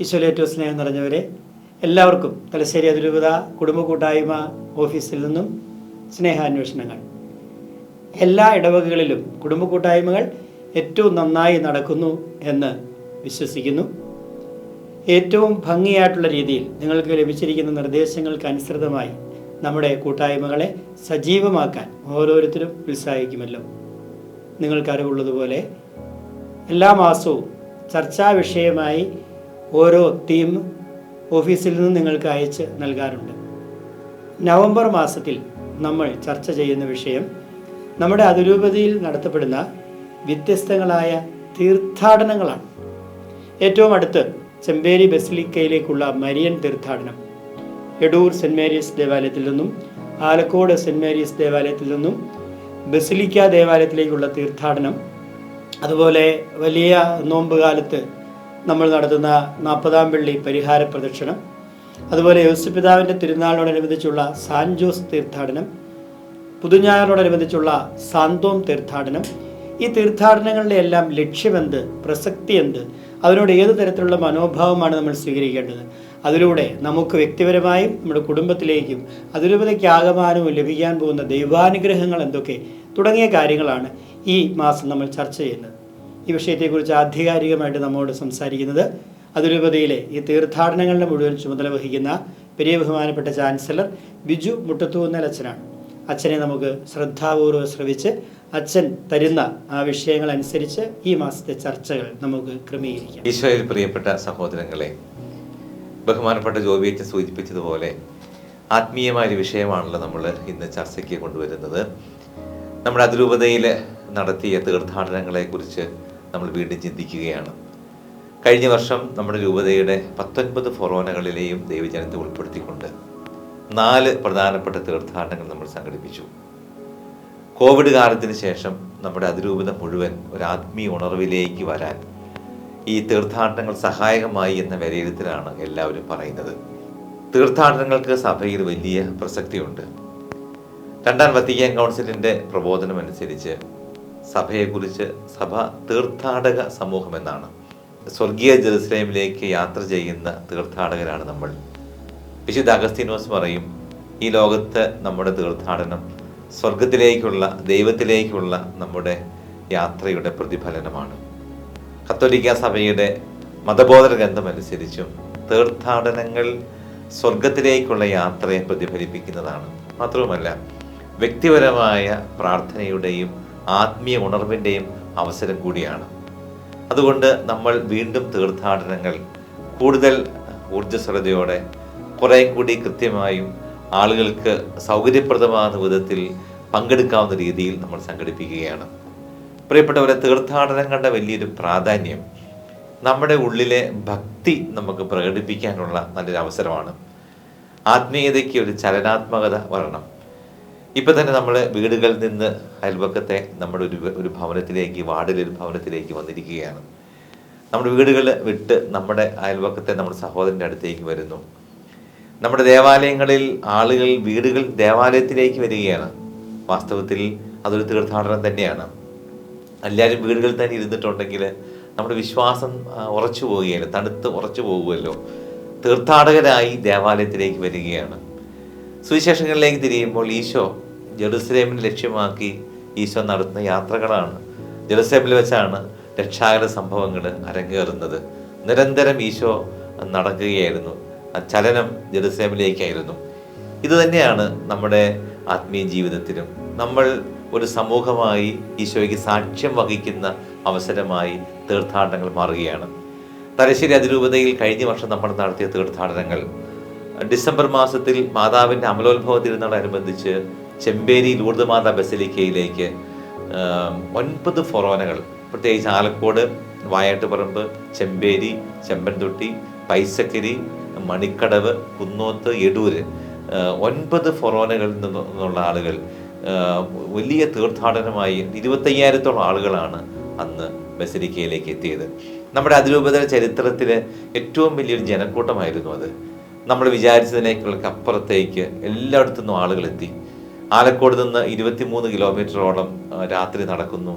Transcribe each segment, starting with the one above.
ഈശോലേറ്റവും സ്നേഹം നിറഞ്ഞവരെ എല്ലാവർക്കും തലശ്ശേരി അതിരൂപത കുടുംബ കൂട്ടായ്മ ഓഫീസിൽ നിന്നും സ്നേഹാന്വേഷണങ്ങൾ. എല്ലാ ഇടവകകളിലും കുടുംബ കൂട്ടായ്മകൾ ഏറ്റവും നന്നായി നടക്കുന്നു എന്ന് വിശ്വസിക്കുന്നു. ഏറ്റവും ഭംഗിയായിട്ടുള്ള രീതിയിൽ നിങ്ങൾക്ക് ലഭിച്ചിരിക്കുന്ന നിർദ്ദേശങ്ങൾക്ക് അനുസൃതമായി നമ്മുടെ കൂട്ടായ്മകളെ സജീവമാക്കാൻ ഓരോരുത്തരും ഉത്സാഹിക്കുമല്ലോ. നിങ്ങൾക്കറിവുള്ളതുപോലെ എല്ലാ മാസവും ചർച്ചാ വിഷയമായി ഓരോ തീം ഓഫീസിൽ നിന്ന് നിങ്ങൾക്ക് അയച്ച് നൽകാറുണ്ട്. നവംബർ മാസത്തിൽ നമ്മൾ ചർച്ച ചെയ്യുന്ന വിഷയം നമ്മുടെ അതിരൂപതയിൽ നടത്തപ്പെടുന്ന വ്യത്യസ്തങ്ങളായ തീർത്ഥാടനങ്ങളാണ്. ഏറ്റവും അടുത്ത് ചെമ്പേരി ബസിലിക്കയിലേക്കുള്ള മരിയൻ തീർത്ഥാടനം എടൂർ സെന്റ് മേരീസ് ദേവാലയത്തിൽ നിന്നും ആലക്കോട് സെന്റ് മേരീസ് ദേവാലയത്തിൽ നിന്നും ബസിലിക്ക ദേവാലയത്തിലേക്കുള്ള തീർത്ഥാടനം അതുപോലെ വലിയ നോമ്പ് കാലത്ത് നമ്മൾ നടത്തുന്ന നാൽപ്പതാം പള്ളി പരിഹാര പ്രദക്ഷിണം അതുപോലെ യോസിപിതാവിന്റെ തിരുനാളിനോടനുബന്ധിച്ചുള്ള സാൻ ജോസ് തീർത്ഥാടനം പുതുഞ്ഞാറിനോടനുബന്ധിച്ചുള്ള സാന്തോം തീർത്ഥാടനം. ഈ തീർത്ഥാടനങ്ങളുടെ എല്ലാം ലക്ഷ്യമെന്ത് പ്രസക്തി എന്ത് അതിനോട് ഏത് തരത്തിലുള്ള മനോഭാവമാണ് നമ്മൾ സ്വീകരിക്കേണ്ടത്? അതിലൂടെ നമുക്ക് വ്യക്തിപരമായും നമ്മുടെ കുടുംബത്തിലേക്കും അതിരൂപതയ്ക്ക് ആകമാനവും ലഭിക്കാൻ പോകുന്ന ദൈവാനുഗ്രഹങ്ങൾ എന്തൊക്കെ തുടങ്ങിയ കാര്യങ്ങളാണ് ഈ മാസം നമ്മൾ ചർച്ച ചെയ്യുന്നത്. ഈ വിഷയത്തെക്കുറിച്ച് ആധികാരികമായിട്ട് നമ്മോട് സംസാരിക്കുന്നത് അതിരൂപതയിലെ ഈ തീർത്ഥാടനങ്ങളുടെ മുഴുവൻ ചുമതല വഹിക്കുന്ന പെരിയ ബഹുമാനപ്പെട്ട ചാൻസലർ ബിജു മുട്ടത്തൂന്നൽ അച്ഛനാണ്. അച്ഛനെ നമുക്ക് ശ്രദ്ധാപൂർവം ശ്രവിച്ച് അച്ഛൻ തരുന്ന ആ വിഷയങ്ങൾ അനുസരിച്ച് ഈ മാസത്തെ ചർച്ചകൾ നമുക്ക് ക്രമീകരിക്കാം. ഈശോയിൽ പ്രിയപ്പെട്ട സഹോദരങ്ങളെ ബഹുമാനപ്പെട്ട ജോബിയച്ഛൻ സൂചിപ്പിച്ചതുപോലെ ആത്മീയമായ ഒരു വിഷയമാണല്ലോ നമ്മൾ ഇന്ന് ചർച്ചയ്ക്ക് കൊണ്ടുവരുന്നത്. നമ്മുടെ അതിരൂപതയിൽ നടത്തിയ തീർത്ഥാടനങ്ങളെക്കുറിച്ച് നമ്മൾ വീണ്ടും ചിന്തിക്കുകയാണ്. കഴിഞ്ഞ വർഷം നമ്മുടെ രൂപതയുടെ പത്തൊൻപത് ഫൊറോനകളിലെയും ദൈവജനത്തെ ഉൾപ്പെടുത്തിക്കൊണ്ട് നാല് പ്രധാനപ്പെട്ട തീർത്ഥാടനങ്ങൾ നമ്മൾ സംഘടിപ്പിച്ചു. കോവിഡ് കാലത്തിന് ശേഷം നമ്മുടെ അതിരൂപത മുഴുവൻ ഒരു ആത്മീയ ഉണർവിലേക്ക് വരാൻ ഈ തീർത്ഥാടനങ്ങൾ സഹായകമായി എന്ന വിലയിരുത്തലാണ് എല്ലാവരും പറയുന്നത്. തീർത്ഥാടനങ്ങൾക്ക് സഭയിൽ വലിയ പ്രസക്തിയുണ്ട്. രണ്ടാം വത്തിക്കാൻ കൗൺസിലിന്റെ പ്രബോധനം അനുസരിച്ച് സഭയെക്കുറിച്ച് സഭ തീർത്ഥാടക സമൂഹം എന്നാണ്. സ്വർഗീയ ജെറുസലേമിലേക്ക് യാത്ര ചെയ്യുന്ന തീർത്ഥാടകരാണ് നമ്മൾ. വിശുദ്ധ അഗസ്തീനോസ് പറയും ഈ ലോകത്ത് നമ്മുടെ തീർത്ഥാടനം സ്വർഗത്തിലേക്കുള്ള ദൈവത്തിലേക്കുള്ള നമ്മുടെ യാത്രയുടെ പ്രതിഫലനമാണ്. കത്തോലിക്ക സഭയുടെ മതബോധന ഗ്രന്ഥമനുസരിച്ചും തീർത്ഥാടനങ്ങൾ സ്വർഗത്തിലേക്കുള്ള യാത്രയെ പ്രതിഫലിപ്പിക്കുന്നതാണ്. മാത്രവുമല്ല വ്യക്തിപരമായ പ്രാർത്ഥനയുടെയും ആത്മീയ ഉണർവിന്റെയും അവസരം കൂടിയാണ്. അതുകൊണ്ട് നമ്മൾ വീണ്ടും തീർത്ഥാടനങ്ങൾ കൂടുതൽ ഊർജസ്വലതയോടെ കുറേ കൂടി കൃത്യമായും ആളുകൾക്ക് സൗകര്യപ്രദമാകുന്ന വിധത്തിൽ പങ്കെടുക്കാവുന്ന രീതിയിൽ നമ്മൾ സംഘടിപ്പിക്കുകയാണ്. പ്രിയപ്പെട്ടവരെ തീർത്ഥാടനങ്ങളുടെ വലിയൊരു പ്രാധാന്യം നമ്മുടെ ഉള്ളിലെ ഭക്തി നമുക്ക് പ്രകടിപ്പിക്കാനുള്ള നല്ലൊരു അവസരമാണ് ആത്മീയതയ്ക്ക് ഒരു ചലനാത്മകത വരണം. ഇപ്പം തന്നെ നമ്മൾ വീടുകളിൽ നിന്ന് അയൽപക്കത്തെ നമ്മുടെ ഒരു ഒരു ഭവനത്തിലേക്ക് വാർഡിലൊരു ഭവനത്തിലേക്ക് വന്നിരിക്കുകയാണ്. നമ്മുടെ വീടുകൾ വിട്ട് നമ്മുടെ അയൽപക്കത്തെ നമ്മുടെ സഹോദരന്റെ അടുത്തേക്ക് വരുന്നു. നമ്മുടെ ദേവാലയങ്ങളിൽ ആളുകൾ വീടുകൾ ദേവാലയത്തിലേക്ക് വരികയാണ്. വാസ്തവത്തിൽ അതൊരു തീർത്ഥാടനം തന്നെയാണ്. എല്ലാവരും വീടുകളിൽ തന്നെ ഇരുന്നിട്ടുണ്ടെങ്കിൽ നമ്മുടെ വിശ്വാസം ഉറച്ചു പോവുകയല്ലോ തണുത്ത് ഉറച്ചു പോകുമല്ലോ തീർത്ഥാടകരായി ദേവാലയത്തിലേക്ക് വരികയാണ്. സുവിശേഷങ്ങളിലേക്ക് തിരിയുമ്പോൾ ഈശോ ജെറുസലേമിനെ ലക്ഷ്യമാക്കി ഈശോ നടത്തുന്ന യാത്രകളാണ്. ജെറുസലേമിൽ വെച്ചാണ് രക്ഷാകര സംഭവങ്ങൾ അരങ്ങേറുന്നത്. നിരന്തരം ഈശോ നടക്കുകയായിരുന്നു. ആ ചലനം ജെറുസലേമിലേക്കായിരുന്നു. ഇത് തന്നെയാണ് നമ്മുടെ ആത്മീയ ജീവിതത്തിലും. നമ്മൾ ഒരു സമൂഹമായി ഈശോയ്ക്ക് സാക്ഷ്യം വഹിക്കുന്ന അവസരമായി തീർത്ഥാടനങ്ങൾ മാറുകയാണ്. തലശ്ശേരി അതിരൂപതയിൽ കഴിഞ്ഞ വർഷം നമ്മൾ നടത്തിയ തീർത്ഥാടനങ്ങൾ ഡിസംബർ മാസത്തിൽ മാതാവിന്റെ അമലോത്ഭവ തിരുനാളനുബന്ധിച്ച് ചെമ്പേരി ലൂർദ് ബസലിക്കയിലേക്ക് ഒൻപത് ഫൊറോനകൾ പ്രത്യേകിച്ച് ആലക്കോട് വായാട്ടുപറമ്പ് ചെമ്പേരി ചെമ്പൻതൊട്ടി പൈസക്കരി മണിക്കടവ് കുന്നോത്ത് എടൂര് ഒൻപത് ഫൊറോനകളിൽ നിന്നുള്ള ആളുകൾ വലിയ തീർത്ഥാടനമായി ഇരുപത്തയ്യായിരത്തോളം ആളുകളാണ് അന്ന് ബസലിക്കയിലേക്ക് എത്തിയത്. നമ്മുടെ അതിരൂപത ചരിത്രത്തിലെ ഏറ്റവും വലിയൊരു ജനക്കൂട്ടമായിരുന്നു അത്. നമ്മൾ വിചാരിച്ചതിനേക്കാൾക്ക് അപ്പുറത്തേക്ക് എല്ലായിടത്തു നിന്നും ആളുകൾ എത്തി ആലക്കോട് നിന്ന് ഇരുപത്തിമൂന്ന് കിലോമീറ്ററോളം രാത്രി നടക്കുന്നു.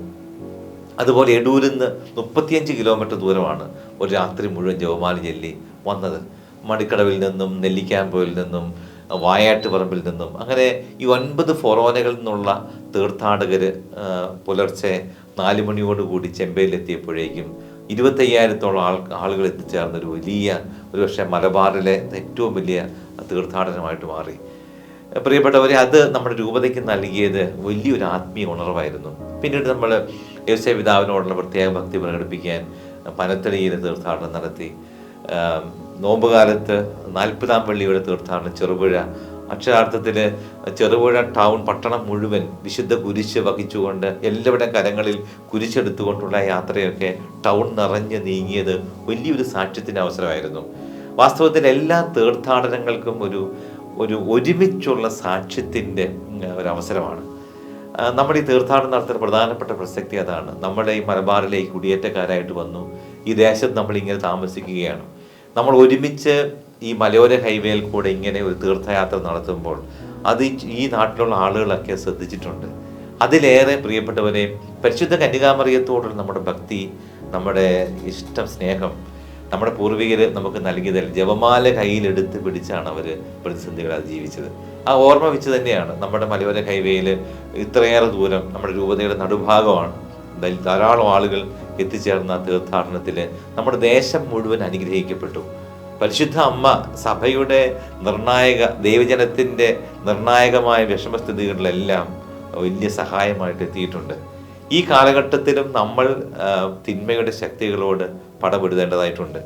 അതുപോലെ എടൂരിൽ നിന്ന് മുപ്പത്തിയഞ്ച് കിലോമീറ്റർ ദൂരമാണ് ഒരു രാത്രി മുഴുവൻ ജവമാലി ചൊല്ലി വന്നത്. മടിക്കടവിൽ നിന്നും നെല്ലിക്കാമ്പോയിൽ നിന്നും വായാട്ടുപറമ്പിൽ നിന്നും. അങ്ങനെ ഈ ഒൻപത് ഫൊറോനകളിൽ നിന്നുള്ള തീർത്ഥാടകർ പുലർച്ചെ നാല് മണിയോടുകൂടി ചെമ്പയിലെത്തിയപ്പോഴേക്കും ഇരുപത്തയ്യായിരത്തോളം ആൾ ആളുകൾ എത്തിച്ചേർന്ന ഒരു വലിയ ഒരു പക്ഷേ മലബാറിലെ ഏറ്റവും വലിയ തീർത്ഥാടനമായിട്ട് മാറി. പ്രിയപ്പെട്ടവരെ അത് നമ്മുടെ രൂപതയ്ക്ക് നൽകിയത് വലിയൊരു ആത്മീയ ഉണർവായിരുന്നു. പിന്നീട് നമ്മൾ യോസേ പിതാവിനോടുള്ള പ്രത്യേക ഭക്തി പ്രകടിപ്പിക്കാൻ പനത്തടിയിൽ തീർത്ഥാടനം നടത്തി. നോമ്പുകാലത്ത് നാൽപ്പതാം പള്ളിയുടെ തീർത്ഥാടനം ചെറുപുഴ അക്ഷരാർത്ഥത്തിൽ ചെറുപുഴ ടൗൺ പട്ടണം മുഴുവൻ വിശുദ്ധ കുരിശ് വഹിച്ചുകൊണ്ട് എല്ലാവരുടെയും കരങ്ങളിൽ കുരിശെടുത്തുകൊണ്ടുള്ള യാത്രയൊക്കെ ടൗൺ നിറഞ്ഞ് നീങ്ങിയത് വലിയൊരു സാക്ഷ്യത്തിന് അവസരമായിരുന്നു. വാസ്തവത്തിൽ എല്ലാ തീർത്ഥാടനങ്ങൾക്കും ഒരു ഒരു ഒരുമിച്ചുള്ള സാക്ഷ്യത്തിന്റെ ഒരവസരമാണ് നമ്മുടെ ഈ തീർത്ഥാടനം നടത്തുന്ന പ്രധാനപ്പെട്ട പ്രസക്തി അതാണ്. നമ്മുടെ ഈ മലബാറിലേക്ക് കുടിയേറ്റക്കാരായിട്ട് വന്നു. ഈ ദേശത്ത് നമ്മൾ ഇങ്ങനെ താമസിക്കുകയാണ്. നമ്മൾ ഒരുമിച്ച് ഈ മലയോര ഹൈവേയിൽ കൂടെ ഇങ്ങനെ ഒരു തീർത്ഥയാത്ര നടത്തുമ്പോൾ അത് ഈ- നാട്ടിലുള്ള ആളുകളൊക്കെ ശ്രദ്ധിച്ചിട്ടുണ്ട്. അതിലേറെ പ്രിയപ്പെട്ടവരെ പരിശുദ്ധ കന്യകാമറിയത്തോടുള്ള നമ്മുടെ ഭക്തി നമ്മുടെ ഇഷ്ടം സ്നേഹം നമ്മുടെ പൂർവികർ നമുക്ക് നൽകിയതല്ല ജപമാല കയ്യിലെടുത്ത് പിടിച്ചാണ് അവർ പ്രതിസന്ധികൾ അതിജീവിച്ചത്. ആ ഓർമ്മ വെച്ച് തന്നെയാണ് നമ്മുടെ മലയോര ഹൈവേയിൽ ഇത്രയേറെ ദൂരം നമ്മുടെ രൂപതയുടെ നടുഭാഗമാണ് ധാരാളം ആളുകൾ എത്തിച്ചേർന്ന തീർത്ഥാടനത്തിൽ നമ്മുടെ ദേശം മുഴുവൻ അനുഗ്രഹിക്കപ്പെട്ടു. പരിശുദ്ധ അമ്മ സഭയുടെ നിർണായക ദൈവജനത്തിന്റെ നിർണായകമായ വിഷമസ്ഥിതികളിലെല്ലാം വലിയ സഹായമായിട്ട് എത്തിയിട്ടുണ്ട്. ഈ കാലഘട്ടത്തിലും നമ്മൾ തിന്മയുടെ ശക്തികളോട് പടപെടുത്തേണ്ടതായിട്ടുണ്ട്.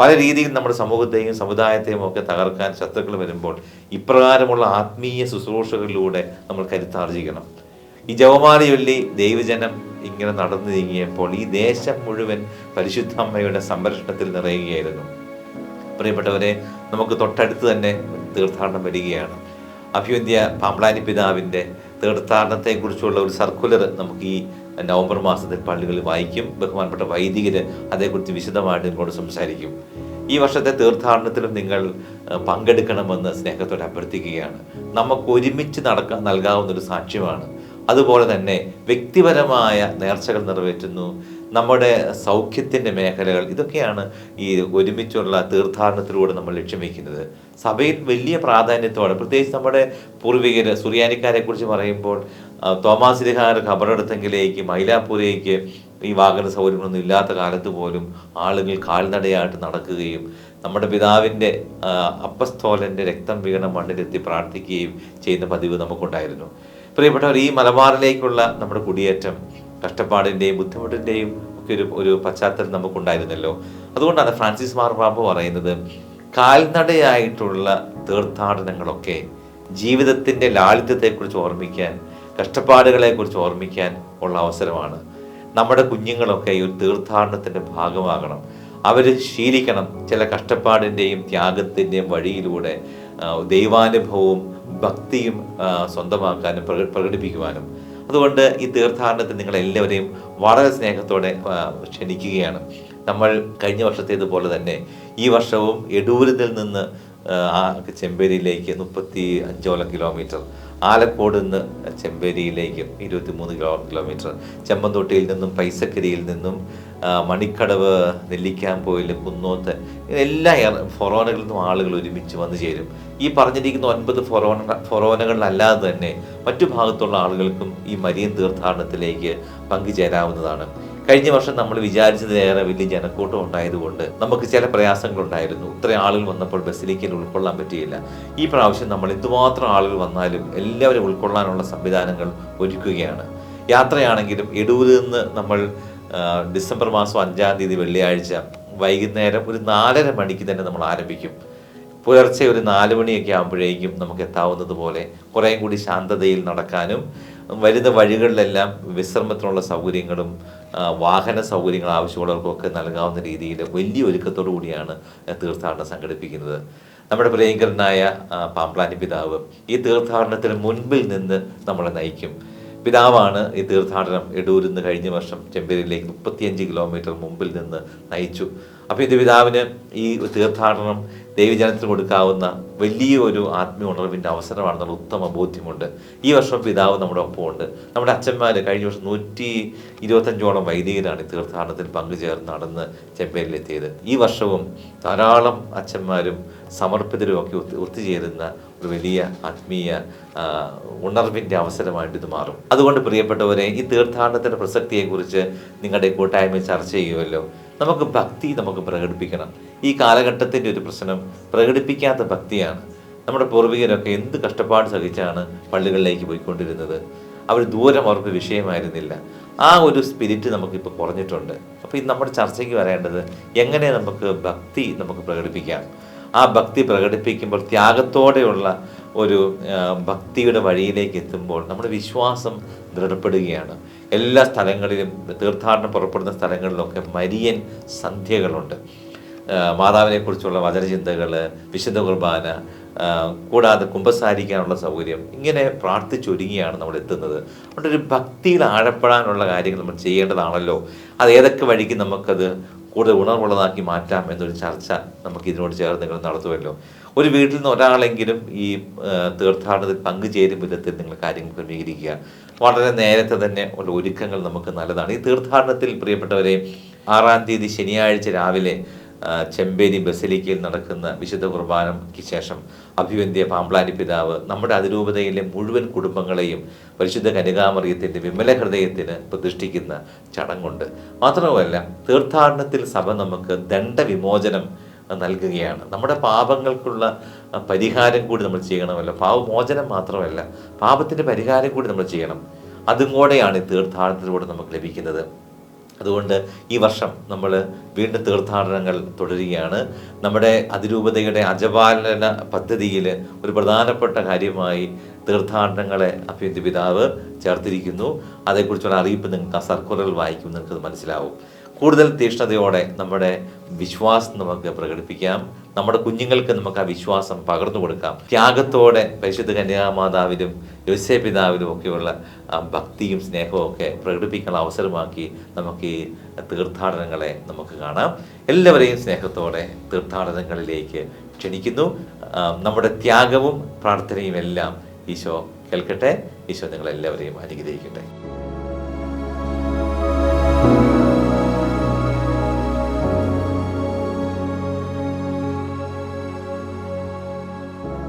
പല രീതിയിൽ നമ്മുടെ സമൂഹത്തെയും സമുദായത്തെയും ഒക്കെ തകർക്കാൻ ശത്രുക്കൾ വരുമ്പോൾ ഇപ്രകാരമുള്ള ആത്മീയ ശുശ്രൂഷകളിലൂടെ നമ്മൾ കരുത്താർജിക്കണം. ഈ ജവമാല ചൊല്ലി ദൈവജനം ഇങ്ങനെ നടന്നു നീങ്ങിയപ്പോൾ ഈ ദേശം മുഴുവൻ പരിശുദ്ധ അമ്മയുടെ സംരക്ഷണത്തിൽ നിറയുകയായിരുന്നു. പ്രിയപ്പെട്ടവരെ നമുക്ക് തൊട്ടടുത്ത് തന്നെ തീർത്ഥാടനം വരികയാണ്. അഭ്യുന്ത്യ പാമ്പ്ലാനി പിതാവിന്റെ തീർത്ഥാടനത്തെക്കുറിച്ചുള്ള ഒരു സർക്കുലർ നമുക്ക് ഈ നവംബർ മാസത്തിൽ പള്ളികളിൽ വായിക്കും. ബഹുമാനപ്പെട്ട വൈദികർ അതേക്കുറിച്ച് വിശദമായിട്ട് നിങ്ങളോട് സംസാരിക്കും. ഈ വർഷത്തെ തീർത്ഥാടനത്തിലും നിങ്ങൾ പങ്കെടുക്കണമെന്ന് സ്നേഹത്തോടെ അഭ്യർത്ഥിക്കുകയാണ്. നമുക്ക് ഒരുമിച്ച് നടക്കാൻ നൽകാവുന്ന ഒരു സാക്ഷ്യമാണ് അതുപോലെ തന്നെ വ്യക്തിപരമായ നേർച്ചകൾ നിറവേറ്റുന്നു. നമ്മുടെ സൗഖ്യത്തിന്റെ മേഖലകൾ ഇതൊക്കെയാണ് ഈ ഒരുമിച്ചുള്ള തീർത്ഥാടനത്തിലൂടെ നമ്മൾ ലക്ഷ്യം വയ്ക്കുന്നത്. സഭയിൽ വലിയ പ്രാധാന്യത്തോടെ പ്രത്യേകിച്ച് നമ്മുടെ പൂർവികർ സുറിയാനിക്കാരെ കുറിച്ച് പറയുമ്പോൾ തോമാസ് തോമാസിരിഹാർ ഖബറെടുത്തെങ്കിലേക്ക് മൈലാപ്പൂരേക്ക് ഈ വാഹന സൗകര്യങ്ങളൊന്നും ഇല്ലാത്ത കാലത്ത് പോലും ആളുകൾ കാൽനടയായിട്ട് നടക്കുകയും നമ്മുടെ പിതാവിന്റെ അപ്പസ്തോലന്റെ രക്തം വീണ മണ്ണിലെത്തി പ്രാർത്ഥിക്കുകയും ചെയ്യുന്ന പതിവ് നമുക്കുണ്ടായിരുന്നു. പ്രിയപ്പെട്ടവർ ഈ മലബാറിലേക്കുള്ള നമ്മുടെ കുടിയേറ്റം കഷ്ടപ്പാടിന്റെയും ബുദ്ധിമുട്ടിന്റെയും ഒക്കെ ഒരു ഒരു പശ്ചാത്തലം നമുക്കുണ്ടായിരുന്നല്ലോ. അതുകൊണ്ടാണ് ഫ്രാൻസിസ് മാർ മാർപാപ്പ പറയുന്നത് കാൽനടയായിട്ടുള്ള തീർത്ഥാടനങ്ങളൊക്കെ ജീവിതത്തിന്റെ ലാളിത്യത്തെക്കുറിച്ച് ഓർമ്മിക്കാൻ കഷ്ടപ്പാടുകളെക്കുറിച്ച് ഓർമ്മിക്കാൻ ഉള്ള അവസരമാണ്. നമ്മുടെ കുഞ്ഞുങ്ങളൊക്കെ ഈ ഒരു തീർത്ഥാടനത്തിന്റെ ഭാഗമാകണം. അവർ ശീലിക്കണം ചില കഷ്ടപ്പാടിന്റെയും ത്യാഗത്തിന്റെയും വഴിയിലൂടെ ദൈവാനുഭവവും ഭക്തിയും സ്വന്തമാക്കാനും പ്രക- പ്രകടിപ്പിക്കുവാനും. അതുകൊണ്ട് ഈ തീർത്ഥാടനത്തിൽ നിങ്ങൾ എല്ലാവരെയും വളരെ സ്നേഹത്തോടെ ക്ഷണിക്കുകയാണ്. നമ്മൾ കഴിഞ്ഞ വർഷത്തേതുപോലെ തന്നെ ഈ വർഷവും എടൂരിൽ നിന്ന് ആ, ചെമ്പേരിയിലേക്ക് മുപ്പത്തി അഞ്ചോളം കിലോമീറ്റർ ആലക്കോട് നിന്ന് ചെമ്പേരിയിലേക്ക് ഇരുപത്തി മൂന്ന് കിലോ കിലോമീറ്റർ ചെമ്പന്തൊട്ടിയിൽ നിന്നും പൈസക്കരിയിൽ നിന്നും മണിക്കടവ് നെല്ലിക്കാമ്പോയിൽ കുന്നോത്ത് എല്ലാ ഫൊറോനകളിൽ നിന്നും ആളുകൾ ഒരുമിച്ച് വന്നു ചേരും. ഈ പറഞ്ഞിരിക്കുന്ന ഒൻപത് ഫൊറോന ഫൊറോനകളിലല്ലാതെ തന്നെ മറ്റു ഭാഗത്തുള്ള ആളുകൾക്കും ഈ മരിയൻ തീർത്ഥാടനത്തിലേക്ക് പങ്കുചേരാവുന്നതാണ്. കഴിഞ്ഞ വർഷം നമ്മൾ വിചാരിച്ചതിലേറെ വലിയ ജനക്കൂട്ടം ഉണ്ടായതുകൊണ്ട് നമുക്ക് ചില പ്രയാസങ്ങളുണ്ടായിരുന്നു. ഇത്ര ആളുകൾ വന്നപ്പോൾ ബസ്സിലേക്ക് ഉൾക്കൊള്ളാൻ പറ്റിയില്ല. ഈ പ്രാവശ്യം നമ്മൾ എന്തുമാത്രം ആളുകൾ വന്നാലും എല്ലാവരും ഉൾക്കൊള്ളാനുള്ള സംവിധാനങ്ങൾ ഒരുക്കുകയാണ്. യാത്രയാണെങ്കിലും എടൂരിൽ നിന്ന് നമ്മൾ ഡിസംബർ മാസം അഞ്ചാം തീയതി വെള്ളിയാഴ്ച വൈകുന്നേരം ഒരു നാലര മണിക്ക് തന്നെ നമ്മൾ ആരംഭിക്കും. പുലർച്ചെ ഒരു നാല് മണിയൊക്കെ ആകുമ്പോഴേക്കും നമുക്ക് എത്താവുന്നത് പോലെ കൂടി ശാന്തതയിൽ നടക്കാനും വരുന്ന വഴികളിലെല്ലാം വിശ്രമത്തിനുള്ള സൗകര്യങ്ങളും വാഹന സൗകര്യങ്ങൾ ആവശ്യമുള്ളവർക്കൊക്കെ നൽകാവുന്ന രീതിയിൽ വലിയ ഒരുക്കത്തോടു കൂടിയാണ് തീർത്ഥാടനം സംഘടിപ്പിക്കുന്നത്. നമ്മുടെ പ്രിയങ്കരനായ പാമ്പ്ലാനി പിതാവ് ഈ തീർത്ഥാടനത്തിന് മുൻപിൽ നിന്ന് നമ്മളെ നയിക്കും. പിതാവാണ് ഈ തീർത്ഥാടനം എടൂരിൽ നിന്ന് കഴിഞ്ഞ വർഷം ചെമ്പേരിയിലേക്ക് മുപ്പത്തിയഞ്ച് കിലോമീറ്റർ മുമ്പിൽ നിന്ന് നയിച്ചു. അപ്പോൾ ഇത് പിതാവിന് ഈ തീർത്ഥാടനം ദൈവജനത്തിന് കൊടുക്കാവുന്ന വലിയൊരു ആത്മീയ ഉണർവിന്റെ അവസരമാണെന്നുള്ള ഉത്തമ ബോധ്യമുണ്ട്. ഈ വർഷം പിതാവ് നമ്മുടെ ഒപ്പമുണ്ട്. നമ്മുടെ അച്ഛന്മാർ കഴിഞ്ഞ വർഷം നൂറ്റി ഇരുപത്തഞ്ചോളം വൈദികരാണ് ഈ തീർത്ഥാടനത്തിൽ പങ്കുചേർന്ന് നടന്ന് ചെമ്പേരിലെത്തിയത് ഈ വർഷവും ധാരാളം അച്ഛന്മാരും സമർപ്പിതരുമൊക്കെ ഒത്തു ഒത്തുചേരുന്ന ഒരു വലിയ ആത്മീയ ഉണർവിന്റെ അവസരമായിട്ട് ഇത് മാറും. അതുകൊണ്ട് പ്രിയപ്പെട്ടവരെ ഈ തീർത്ഥാടനത്തിന്റെ പ്രസക്തിയെക്കുറിച്ച് നിങ്ങളുടെ കൂട്ടായ്മ ചർച്ച ചെയ്യുമല്ലോ. നമുക്ക് ഭക്തി നമുക്ക് പ്രകടിപ്പിക്കണം. ഈ കാലഘട്ടത്തിന്റെ ഒരു പ്രശ്നം പ്രകടിപ്പിക്കാത്ത ഭക്തിയാണ്. നമ്മുടെ പൂർവികരൊക്കെ എന്ത് കഷ്ടപ്പാട് സഹിച്ചാണ് പള്ളികളിലേക്ക് പോയിക്കൊണ്ടിരുന്നത്? അവർ ദൂരം അവർക്ക് വിഷയമായിരുന്നില്ല. ആ ഒരു സ്പിരിറ്റ് നമുക്കിപ്പോൾ കുറഞ്ഞിട്ടുണ്ട്. അപ്പോൾ ഇത് നമ്മുടെ ചർച്ചയ്ക്ക് വരേണ്ടത് എങ്ങനെ നമുക്ക് ഭക്തി നമുക്ക് പ്രകടിപ്പിക്കാം? ആ ഭക്തി പ്രകടിപ്പിക്കുമ്പോൾ ത്യാഗത്തോടെയുള്ള ഒരു ഭക്തിയുടെ വഴിയിലേക്ക് എത്തുമ്പോൾ നമ്മുടെ വിശ്വാസം ദൃഢപ്പെടുകയാണ്. എല്ലാ സ്ഥലങ്ങളിലും തീർത്ഥാടനം പുറപ്പെടുന്ന സ്ഥലങ്ങളിലൊക്കെ മരിയൻ സന്ധ്യകളുണ്ട്. മാതാവിനെക്കുറിച്ചുള്ള വചനചിന്തകൾ വിശുദ്ധ കുർബാന കൂടാതെ കുമ്പസാരിക്കാനുള്ള സൗകര്യം ഇങ്ങനെ പ്രാർത്ഥിച്ചൊരുങ്ങിയാണ് നമ്മൾ എത്തുന്നത്. അതുകൊണ്ട് ഒരു ഭക്തിയിൽ ആഴപ്പെടാനുള്ള കാര്യങ്ങൾ നമ്മൾ ചെയ്യേണ്ടതാണല്ലോ. അത് ഏതൊക്കെ വഴിക്ക് നമുക്കത് കൂടുതൽ ഉണർവുള്ളതാക്കി മാറ്റാം എന്നൊരു ചർച്ച നമുക്ക് ഇതിനോട് ചേർന്ന് നിങ്ങൾ നടത്തുമല്ലോ. ഒരു വീട്ടിൽ നിന്ന് ഒരാളെങ്കിലും ഈ തീർത്ഥാടനത്തിൽ പങ്കുചേരും വിധത്തിൽ നിങ്ങൾ കാര്യങ്ങൾ ക്രമീകരിക്കുക. വളരെ നേരത്തെ തന്നെ ഉള്ള ഒരുക്കങ്ങൾ നമുക്ക് നല്ലതാണ്. ഈ തീർത്ഥാടനത്തിൽ പ്രിയപ്പെട്ടവരെ ആറാം തീയതി ശനിയാഴ്ച രാവിലെ ചെമ്പേരി ബസലിക്കയിൽ നടക്കുന്ന വിശുദ്ധ കുർബാനയ്ക്ക് ശേഷം അഭിവന്ധ്യ പാമ്പ്ലാനി പിതാവ് നമ്മുടെ അതിരൂപതയിലെ മുഴുവൻ കുടുംബങ്ങളെയും പരിശുദ്ധ കനികാമറിയത്തിന്റെ വിമല ഹൃദയത്തിന് പ്രതിഷ്ഠിക്കുന്ന ചടങ്ങുണ്ട്. മാത്രമല്ല തീർത്ഥാടനത്തിൽ സഭ നമുക്ക് ദണ്ഡവിമോചനം നൽകുകയാണ്. നമ്മുടെ പാപങ്ങൾക്കുള്ള പരിഹാരം കൂടി നമ്മൾ ചെയ്യണമല്ലോ. പാപമോചനം മാത്രമല്ല പാപത്തിന്റെ പരിഹാരം കൂടി നമ്മൾ ചെയ്യണം. അതും കൂടെയാണ് ഈ തീർത്ഥാടനത്തിലൂടെ നമുക്ക് ലഭിക്കുന്നത്. അതുകൊണ്ട് ഈ വർഷം നമ്മൾ വീണ്ടും തീർത്ഥാടനങ്ങൾ തുടരുകയാണ്. നമ്മുടെ അതിരൂപതയുടെ അജപാലന പദ്ധതിയിൽ ഒരു പ്രധാനപ്പെട്ട കാര്യമായി തീർത്ഥാടനങ്ങളെ അഭ്യന്തി പിതാവ് ചേർത്തിരിക്കുന്നു. അതേക്കുറിച്ചുള്ള അറിയിപ്പ് നിങ്ങൾക്ക് ആ സർക്കുലറിൽ വായിക്കും നിങ്ങൾക്ക് മനസ്സിലാവും. കൂടുതൽ തീഷ്ണതയോടെ നമ്മുടെ വിശ്വാസം നമുക്ക് പ്രകടിപ്പിക്കാം. നമ്മുടെ കുഞ്ഞുങ്ങൾക്ക് നമുക്ക് ആ വിശ്വാസം പകർന്നു കൊടുക്കാം. ത്യാഗത്തോടെ പരിശുദ്ധ കന്യാമാതാവിലും യോസേ പിതാവിലും ഒക്കെയുള്ള ഭക്തിയും സ്നേഹവും ഒക്കെ പ്രകടിപ്പിക്കാനുള്ള അവസരമാക്കി നമുക്ക് ഈ തീർത്ഥാടനങ്ങളെ നമുക്ക് കാണാം. എല്ലാവരെയും സ്നേഹത്തോടെ തീർത്ഥാടനങ്ങളിലേക്ക് ക്ഷണിക്കുന്നു. നമ്മുടെ ത്യാഗവും പ്രാർത്ഥനയും എല്ലാം ഈശോ കേൾക്കട്ടെ. ഈശോ നിങ്ങളെല്ലാവരെയും അനുഗ്രഹിക്കട്ടെ.